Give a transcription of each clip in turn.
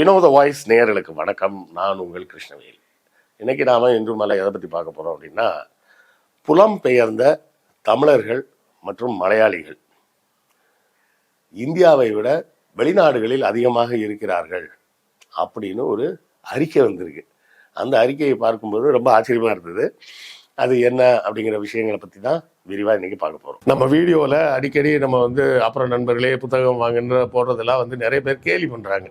வினோத வாய்ஸ் நேயர்களுக்கு வணக்கம். நான் உங்கள் கிருஷ்ணவேல். இன்னைக்கு நாம இன்று மலை எதை பற்றி பார்க்க போறோம் அப்படின்னா புலம்பெயர்ந்த தமிழர்கள் மற்றும் மலையாளிகள் இந்தியாவை விட வெளிநாடுகளில் அதிகமாக இருக்கிறார்கள் அப்படின்னு ஒரு அறிக்கை வந்திருக்கு. அந்த அறிக்கையை பார்க்கும்போது ரொம்ப ஆச்சரியமா இருந்தது. அது என்ன அப்படிங்கிற விஷயங்களை பற்றி தான் விரிவாக இன்னைக்கு பார்க்க போகிறோம் நம்ம வீடியோவில் அடிக்கடி நம்ம வந்து அப்புறம் நண்பர்களே புத்தகம் வாங்குன்ற போடுறதெல்லாம் வந்து நிறைய பேர் கேலி பண்ணுறாங்க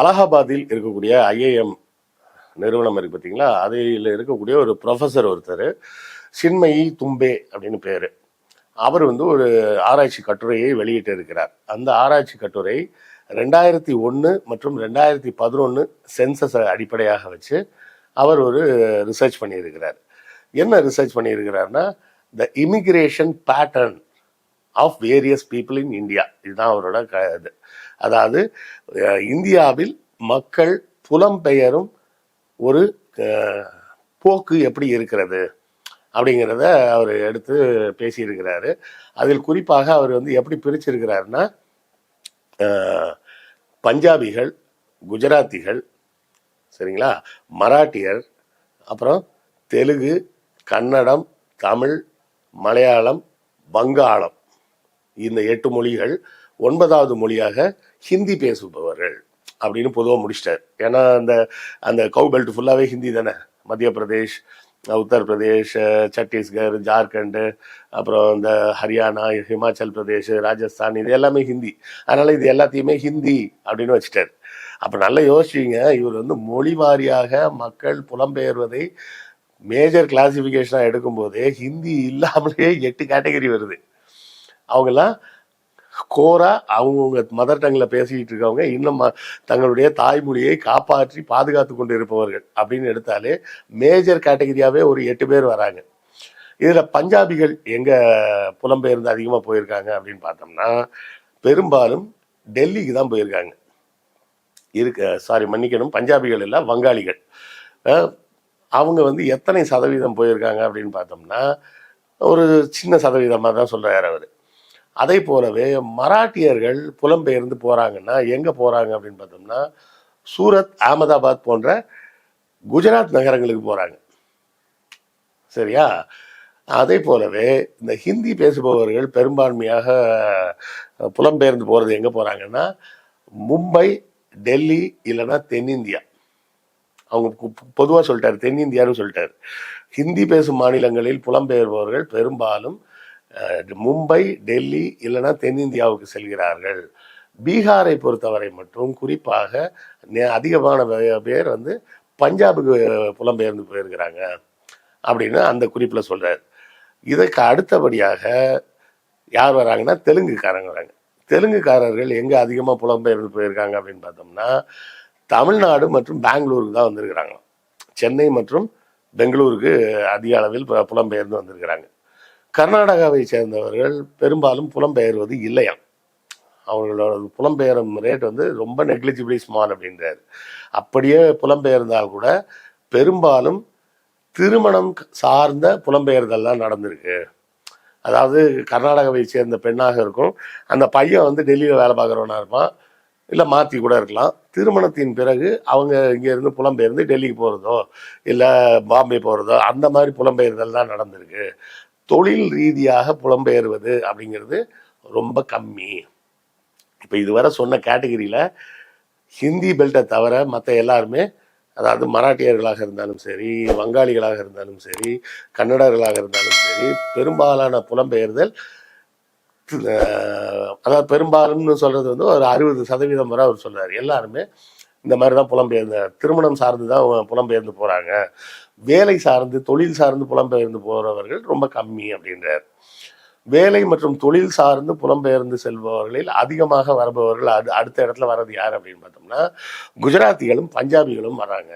அலகாபாத்தில் இருக்கக்கூடிய ஐஏஎம் நிறுவனம் இருக்கு பார்த்தீங்களா அதில் இருக்கக்கூடிய ஒரு ப்ரொஃபஸர் ஒருத்தர் சின்மயி தும்பே அப்படின்னு பேர். அவர் வந்து ஒரு ஆராய்ச்சி கட்டுரையை வெளியிட்டு இருக்கிறார். அந்த ஆராய்ச்சி கட்டுரை ரெண்டாயிரத்தி ஒன்று மற்றும் ரெண்டாயிரத்தி பதினொன்று சென்சஸை அடிப்படையாக வச்சு அவர் ஒரு ரிசர்ச் பண்ணியிருக்கிறார். என்ன research பண்ணியிருக்கிறார்னா the immigration pattern of various people in India இதுதான் அவரோட க இது. அதாவது இந்தியாவில் மக்கள் புலம்பெயரும் ஒரு போக்கு எப்படி இருக்கிறது அப்படிங்கிறத அவர் எடுத்து பேசியிருக்கிறாரு. அதில் குறிப்பாக அவர் வந்து எப்படி பிரிச்சிருக்கிறாருன்னா பஞ்சாபிகள் குஜராத்திகள் சரிங்களா மராட்டியர் அப்புறம் தெலுங்கு கன்னடம் தமிழ் மலையாளம் வங்காளம் இந்த எட்டு மொழிகள் ஒன்பதாவது மொழியாக ஹிந்தி பேசுபவர்கள் அப்படின்னு பொதுவாக முடிச்சிட்டார். ஏன்னா அந்த அந்த கவு பெல்ட் ஃபுல்லாகவே ஹிந்தி தானே. மத்திய பிரதேஷ் உத்தரப்பிரதேஷ் சத்தீஸ்கர் ஜார்க்கண்டு அப்புறம் இந்த ஹரியானா ஹிமாச்சல் பிரதேஷ் ராஜஸ்தான் இது எல்லாமே ஹிந்தி. அதனால் இது எல்லாத்தையுமே ஹிந்தி அப்படின்னு வச்சுட்டார். அப்போ நல்லா யோசிச்சிங்க இவர் வந்து மொழி வாரியாக மக்கள் புலம்பெயர்வதை மேஜர் கிளாசிஃபிகேஷனாக எடுக்கும்போதே ஹிந்தி இல்லாமலே எட்டு கேட்டகரி வருது. அவங்கெல்லாம் கோரா அவங்கவுங்க மதர் டங்கில் பேசிக்கிட்டு இருக்கவங்க இன்னும் ம- தங்களுடைய தாய்மொழியை காப்பாற்றி பாதுகாத்து கொண்டு இருப்பவர்கள் அப்படின்னு எடுத்தாலே மேஜர் கேட்டகரியாகவே ஒரு எட்டு பேர் வராங்க. இதில் பஞ்சாபிகள் எங்கே புலம்பெயர்ந்து அதிகமாக போயிருக்காங்க அப்படின்னு பார்த்தோம்னா பெரும்பாலும் டெல்லிக்கு தான் போயிருக்காங்க. இருக்க சாரி மன்னிக்கணும் பஞ்சாபிகள் இல்லை வங்காளிகள். அவங்க வந்து எத்தனை சதவீதம் போயிருக்காங்க அப்படின்னு பார்த்தோம்னா ஒரு சின்ன சதவீதமாக தான் சொல்கிறார் அவர். அதே போலவே மராட்டியர்கள் புலம்பெயர்ந்து போகிறாங்கன்னா எங்கே போகிறாங்க அப்படின்னு பார்த்தோம்னா சூரத் அகமதாபாத் போன்ற குஜராத் நகரங்களுக்கு போகிறாங்க சரியா? அதே போலவே இந்த ஹிந்தி பேசுபவர்கள் பெரும்பான்மையாக புலம்பெயர்ந்து போகிறது எங்கே போகிறாங்கன்னா மும்பை டெல்லி இல்லைன்னா தென்னிந்தியா. அவங்க பொதுவாக சொல்லிட்டார் தென்னிந்தியான்னு சொல்லிட்டாரு. ஹிந்தி பேசும் மாநிலங்களில் புலம்பெயர்பவர்கள் பெரும்பாலும் மும்பை டெல்லி இல்லைன்னா தென்னிந்தியாவுக்கு செல்கிறார்கள். பீகாரை பொறுத்தவரை மட்டும் குறிப்பாக அதிகமான பேர் வந்து பஞ்சாபுக்கு புலம்பெயர்ந்து போயிருக்கிறாங்க அப்படின்னு அந்த குறிப்பில் சொல்கிறார் இதற்கு அடுத்தபடியாக யார் வராங்கன்னா தெலுங்குக்காரங்க வராங்க. தெலுங்குக்காரர்கள் எங்கே அதிகமாக புலம்பெயர்ந்து போயிருக்காங்க அப்படின்னு பார்த்தோம்னா தமிழ்நாடு மற்றும் பெங்களூருக்கு தான் வந்திருக்கிறாங்க சென்னை மற்றும் பெங்களூருக்கு அதிக அளவில் புலம்பெயர்ந்து வந்திருக்கிறாங்க. கர்நாடகாவை சேர்ந்தவர்கள் பெரும்பாலும் புலம்பெயர்வது இல்லையாம். அவர்களோட புலம்பெயரும் ரேட் வந்து ரொம்ப நெக்லிஜிபிளி ஸ்மால் அப்படின்றாரு. அப்படியே புலம்பெயர்ந்தால் கூட பெரும்பாலும் திருமணம் சார்ந்த புலம்பெயர்தல்லாம் நடந்திருக்கு. அதாவது கர்நாடகாவை சேர்ந்த பெண்ணாக இருக்கும். அந்த பையன் வந்து டெல்லியில் வேலை பார்க்குறவனா இருப்பான். இல்லை மாற்றி கூட இருக்கலாம். திருமணத்தின் பிறகு அவங்க இங்கேருந்து புலம்பெயர்ந்து டெல்லிக்கு போகிறதோ இல்லை பாம்பே போகிறதோ அந்த மாதிரி புலம்பெயர்தல் தான் நடந்திருக்கு. தொழில் ரீதியாக புலம்பெயர்வது அப்படிங்கிறது ரொம்ப கம்மி. இப்போ இதுவரை சொன்ன கேட்டகரியில் ஹிந்தி பெல்ட்டை தவிர மற்ற எல்லாருமே அதாவது மராட்டியர்களாக இருந்தாலும் சரி வங்காளிகளாக இருந்தாலும் சரி கன்னடர்களாக இருந்தாலும் சரி பெரும்பாலான புலம்பெயர்தல் அதாவது பெரும்பாலும்னு சொல்கிறது வந்து ஒரு அறுபது சதவீதம் வரை அவர் சொல்கிறார் எல்லாருமே இந்த மாதிரி தான் புலம்பெயர்ந்த திருமணம் சார்ந்து தான் புலம்பெயர்ந்து போகிறாங்க வேலை சார்ந்து தொழில் சார்ந்து புலம்பெயர்ந்து போறவர்கள் ரொம்ப கம்மி அப்படின்றார். வேலை மற்றும் தொழில் சார்ந்து புலம்பெயர்ந்து செல்பவர்களில் அதிகமாக வருபவர்கள் அது அடுத்த இடத்துல வர்றது யார் அப்படின்னு பார்த்தோம்னா குஜராத்திகளும் பஞ்சாபிகளும் வர்றாங்க.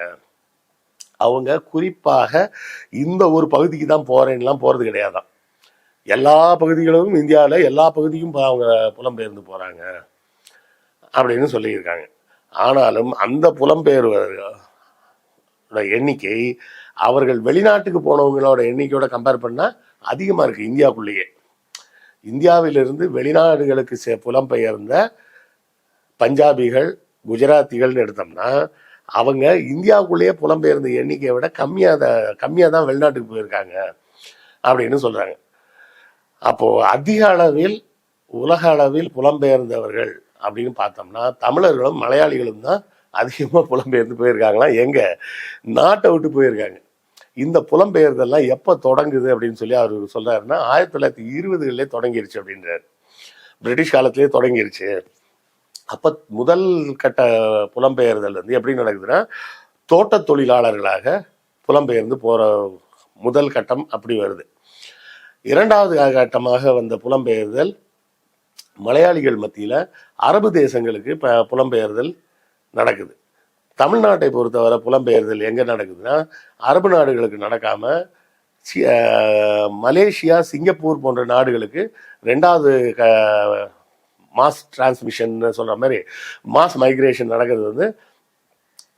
அவங்க குறிப்பாக இந்த ஒரு பகுதிக்கு தான் போறேன்லாம் போறது கிடையாதான். எல்லா பகுதிகளும் இந்தியாவில் எல்லா பகுதியும் அவங்க புலம்பெயர்ந்து போறாங்க அப்படின்னு சொல்லியிருக்காங்க. ஆனாலும் அந்த புலம்பெயர்வர்கள் எண்ணிக்கை அவர்கள் வெளிநாட்டுக்கு போனவங்களோட எண்ணிக்கையோட கம்பேர் பண்ணால் அதிகமாக இருக்குது இந்தியாவுக்குள்ளேயே இந்தியாவிலிருந்து வெளிநாடுகளுக்கு சே புலம்பெயர்ந்த பஞ்சாபிகள் குஜராத்திகள்னு எடுத்தோம்னா அவங்க இந்தியாவுக்குள்ளேயே புலம்பெயர்ந்த எண்ணிக்கையை விட கம்மியாக தான் கம்மியாக தான் வெளிநாட்டுக்கு போயிருக்காங்க அப்படின்னு சொல்கிறாங்க அப்போது அதிக அளவில் உலக அளவில் புலம்பெயர்ந்தவர்கள் அப்படின்னு பார்த்தோம்னா தமிழர்களும் மலையாளிகளும் தான் அதிகமாக புலம்பெயர்ந்து போயிருக்காங்களா எங்கே? நாட்டை விட்டு போயிருக்காங்க. இந்த புலம்பெயர்தெல்லாம் எப்போ தொடங்குது அப்படின்னு சொல்லி அவர் சொல்றாருன்னா ஆயிரத்தி தொள்ளாயிரத்தி இருபதுகளிலே தொடங்கிருச்சு அப்படின்றார். பிரிட்டிஷ் காலத்திலே தொடங்கிருச்சு. அப்போ முதல் கட்ட புலம்பெயர்தல் வந்து எப்படி நடக்குதுன்னா தோட்ட தொழிலாளர்களாக புலம்பெயர்ந்து போகிற முதல் கட்டம் அப்படி வருது. இரண்டாவது கட்டமாக வந்த புலம்பெயர்தல் மலையாளிகள் மத்தியில் அரபு தேசங்களுக்கு இப்போ புலம்பெயர்தல் நடக்குது. தமிழ்நாட்டை பொறுத்தவரை புலம்பெயர்தல் எங்கே நடக்குதுன்னா அரபு நாடுகளுக்கு நடக்காமல் மலேசியா சிங்கப்பூர் போன்ற நாடுகளுக்கு ரெண்டாவது க- மாஸ் டிரான்ஸ்மிஷன் சொல்கிற மாதிரி மாஸ் மைக்ரேஷன் நடக்கிறது வந்து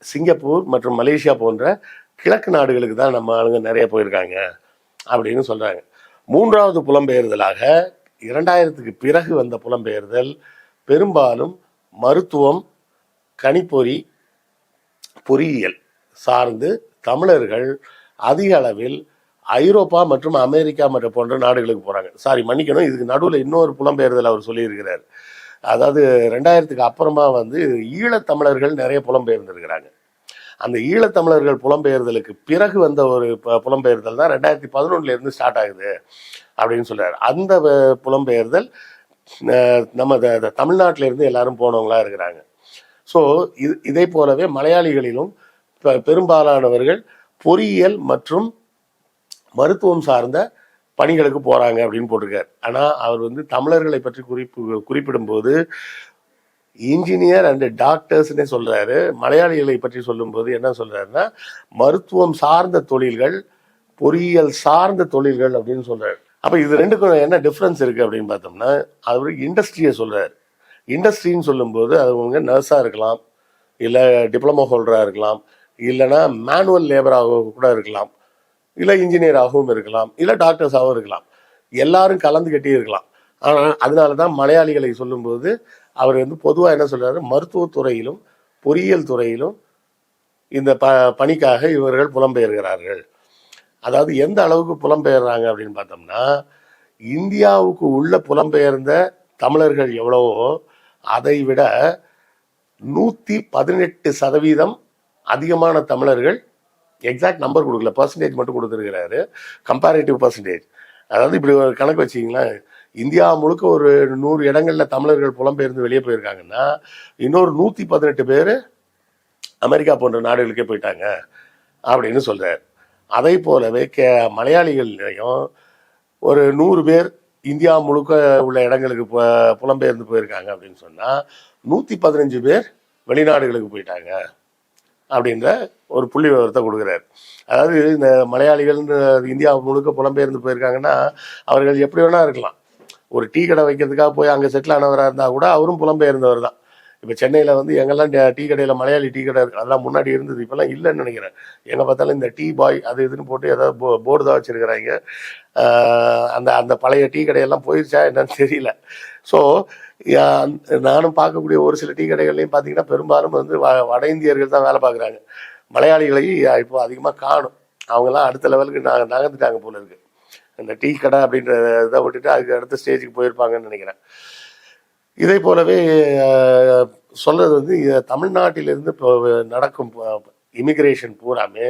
சிங்கப்பூர் மற்றும் மலேசியா போன்ற கிழக்கு நாடுகளுக்கு தான் நம்ம ஆளுங்க நிறைய போயிருக்காங்க அப்படின்னு சொல்கிறாங்க மூன்றாவது புலம்பெயர்தலாக இரண்டாயிரத்துக்கு பிறகு வந்த புலம்பெயர்தல் பெரும்பாலும் மருத்துவம் கணிப்பொறி பொறியியல் சார்ந்து தமிழர்கள் அதிக அளவில் ஐரோப்பா மற்றும் அமெரிக்கா மற்றும் போன்ற நாடுகளுக்கு போறாங்க. சாரி மன்னிக்கணும். இதுக்கு நடுவில் இன்னொரு புலம்பெயர்தல் அவர் சொல்லியிருக்கிறார். அதாவது ரெண்டாயிரத்துக்கு அப்புறமா வந்து ஈழத்தமிழர்கள் நிறைய புலம்பெயர்ந்திருக்கிறாங்க. அந்த ஈழத்தமிழர்கள் புலம்பெயர்தலுக்கு பிறகு வந்த ஒரு ப- புலம்பெயர்தல் தான் ரெண்டாயிரத்தி பதினொன்றுலேருந்து ஸ்டார்ட் ஆகுது அப்படின்னு சொல்றாரு. அந்த புலம்பெயர்தல் நம்ம த- எல்லாரும் போனவங்களா இருக்கிறாங்க. ஸோ இது இதை போலவே மலையாளிகளிலும் பெரும்பாலானவர்கள் பொறியியல் மற்றும் மருத்துவம் சார்ந்த பணிகளுக்கு போகிறாங்க அப்படின்னு போட்டிருக்காரு. ஆனால் அவர் வந்து தமிழர்களை பற்றி குறிப்பு குறிப்பிடும்போது இன்ஜினியர் அண்ட் டாக்டர்ஸ்னே சொல்கிறாரு மலையாளிகளை பற்றி சொல்லும்போது என்ன சொல்கிறாருன்னா மருத்துவம் சார்ந்த தொழில்கள் பொறியியல் சார்ந்த தொழில்கள் அப்படின்னு சொல்கிறார் அப்போ இது ரெண்டுக்கும் என்ன டிஃப்ரென்ஸ் இருக்குது அப்படின்னு பார்த்தோம்னா அவர் இண்டஸ்ட்ரியை சொல்கிறார் இண்டஸ்ட்ரின்னு சொல்லும்போது அவங்க நர்ஸாக இருக்கலாம் இல்லை டிப்ளமோ ஹோல்டராக இருக்கலாம் இல்லைன்னா மேனுவல் லேபராக கூட இருக்கலாம் இல்லை இன்ஜினியராகவும் இருக்கலாம் இல்லை டாக்டர்ஸாகவும் இருக்கலாம். எல்லாரும் கலந்து கட்டி இருக்கலாம். ஆனால் அதனால தான் மலையாளிகளை சொல்லும்போது அவர் வந்து பொதுவாக என்ன சொல்கிறாரு மருத்துவத்துறையிலும் பொறியியல் துறையிலும் இந்த ப பணிக்காக இவர்கள் புலம்பெயர்கிறார்கள். அதாவது எந்த அளவுக்கு புலம்பெயர்றாங்க அப்படின்னு பார்த்தோம்னா இந்தியாவுக்கு உள்ள புலம்பெயர்ந்த தமிழர்கள் எவ்வளவோ அதை விட நூத்தி பதினெட்டு சதவீதம் அதிகமான தமிழர்கள் எக்ஸாக்ட் நம்பர் கொடுக்கல. பர்சன்டேஜ் மட்டும் கொடுத்துருக்கிறாரு. கம்பேரிட்டிவ் பர்சன்டேஜ் அதாவது இப்படி ஒரு கணக்கு வச்சிங்களேன் இந்தியா முழுக்க ஒரு நூறு இடங்களில் தமிழர்கள் புலம்பெயர்ந்து வெளியே போயிருக்காங்கன்னா இன்னொரு நூற்றி பதினெட்டு பேர் அமெரிக்கா போன்ற நாடுகளுக்கே போயிட்டாங்க அப்படின்னு சொல்கிறார் அதை போலவே கே மலையாளிகள்லையும் ஒரு நூறு பேர் இந்தியா முழுக்க உள்ள இடங்களுக்கு புலம்பெயர்ந்து போயிருக்காங்க அப்படின்னு சொன்னா நூத்தி பதினஞ்சு பேர் வெளிநாடுகளுக்கு போயிட்டாங்க அப்படின்ற ஒரு புள்ளி விவரத்தை கொடுக்குறாரு. அதாவது இந்த மலையாளிகள் இந்தியா முழுக்க புலம்பெயர்ந்து போயிருக்காங்கன்னா அவர்கள் எப்படி வேணா இருக்கலாம். ஒரு டீ கடை வைக்கிறதுக்காக போய் அங்கே செட்டில் ஆனவராக இருந்தால் கூட அவரும் புலம்பெயர்ந்தவர் தான். இப்போ சென்னையில் வந்து எங்கெல்லாம் டீ கடையில் மலையாளி டீ கடை இருக்குது அதெல்லாம் முன்னாடி இருந்தது. இப்போல்லாம் இல்லைன்னு நினைக்கிறேன். எங்கே பார்த்தாலும் இந்த டீ பாய் அது இதுன்னு போட்டு ஏதாவது போ போர்டு தான் வச்சிருக்கிறாங்க. அந்த அந்த பழைய டீ கடையெல்லாம் போயிருச்சா என்னன்னு தெரியல. ஸோ நானும் பார்க்கக்கூடிய ஒரு சில டீ கடைகள்லையும் பார்த்தீங்கன்னா பெரும்பாலும் வந்து வ- வட இந்தியர்கள் தான் வேலை பார்க்குறாங்க. மலையாளிகளை இப்போ அதிகமாக காணும். அவங்கெல்லாம் அடுத்த லெவலுக்கு நான் நகர்ந்துட்டாங்க போல இருக்கு. இந்த டீ கடை அப்படின்ற இதை விட்டுட்டு அதுக்கு அடுத்த ஸ்டேஜுக்கு போயிருப்பாங்கன்னு நினைக்கிறேன். இதை போலவே சொல்றது வந்து தமிழ்நாட்டிலிருந்து இப்போ நடக்கும் இமிகிரேஷன் பூராமே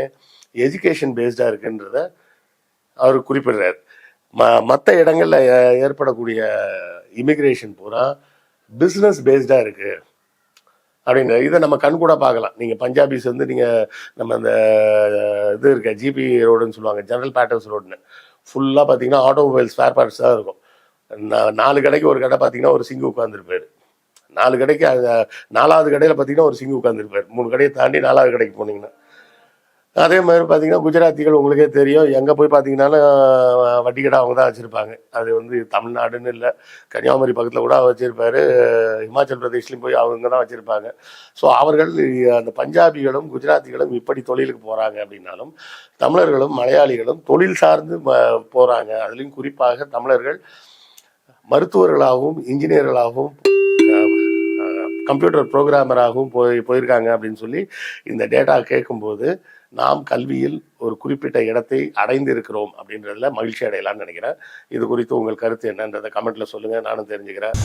எஜுகேஷன் பேஸ்டாக இருக்குன்றத அவர் குறிப்பிடுறார். ம மற்ற இடங்களில் ஏற்படக்கூடிய இமிக்ரேஷன் பூரா பிஸ்னஸ் பேஸ்டாக இருக்குது அப்படிங்கிற இதை நம்ம கண் கூட பார்க்கலாம். நீங்கள் பஞ்சாபிஸ் வந்து நீங்கள் நம்ம அந்த இது இருக்க ஜிபி ரோடுன்னு சொல்லுவாங்க ஜெனரல் பேட்டர்ஸ் ரோடுன்னு ஃபுல்லாக பார்த்தீங்கன்னா ஆட்டோமொபைல் ஸ்பேர் பார்ட்ஸ் தான் இருக்கும். நாலு கடைக்கு ஒரு கடை பார்த்தீங்கன்னா ஒரு சிங்கு உட்காந்துருப்பாரு நாலு கடைக்கு நாலாவது கடையில் பார்த்தீங்கன்னா ஒரு சிங்கு உட்காந்துருப்பாரு மூணு கடையை தாண்டி நாலாவது கடைக்கு போனீங்கன்னா. அதே மாதிரி பார்த்தீங்கன்னா குஜராத்திகள் உங்களுக்கே தெரியும். எங்கே போய் பார்த்தீங்கன்னாலும் வட்டி கடை அவங்க தான் வச்சுருப்பாங்க. அது வந்து தமிழ்நாடுன்னு இல்லை கன்னியாகுமரி பக்கத்தில் கூட அவர் வச்சுருப்பாரு. ஹிமாச்சல் பிரதேஷ்லையும் போய் அவங்க தான் வச்சுருப்பாங்க. ஸோ அவர்கள் அந்த பஞ்சாபிகளும் குஜராத்திகளும் இப்படி தொழிலுக்கு போகிறாங்க அப்படின்னாலும் தமிழர்களும் மலையாளிகளும் தொழில் சார்ந்து போகிறாங்க அதுலேயும் குறிப்பாக தமிழர்கள் மருத்துவர்களாகவும் இன்ஜினியர்களாகவும் கம்ப்யூட்டர் ப்ரோக்ராமராகவும் போய் போயிருக்காங்க அப்படின்னு சொல்லி இந்த டேட்டா கேட்கும்போது நாம் கல்வியில் ஒரு குறிப்பிட்ட இடத்தை அடைந்து இருக்கிறோம் அப்படின்றதுல மகிழ்ச்சி அடையலாம்னு நினைக்கிறேன். இது குறித்து உங்கள் கருத்து என்னன்றதை கமெண்ட்ல சொல்லுங்க. நானும் தெரிஞ்சுக்கிறேன்.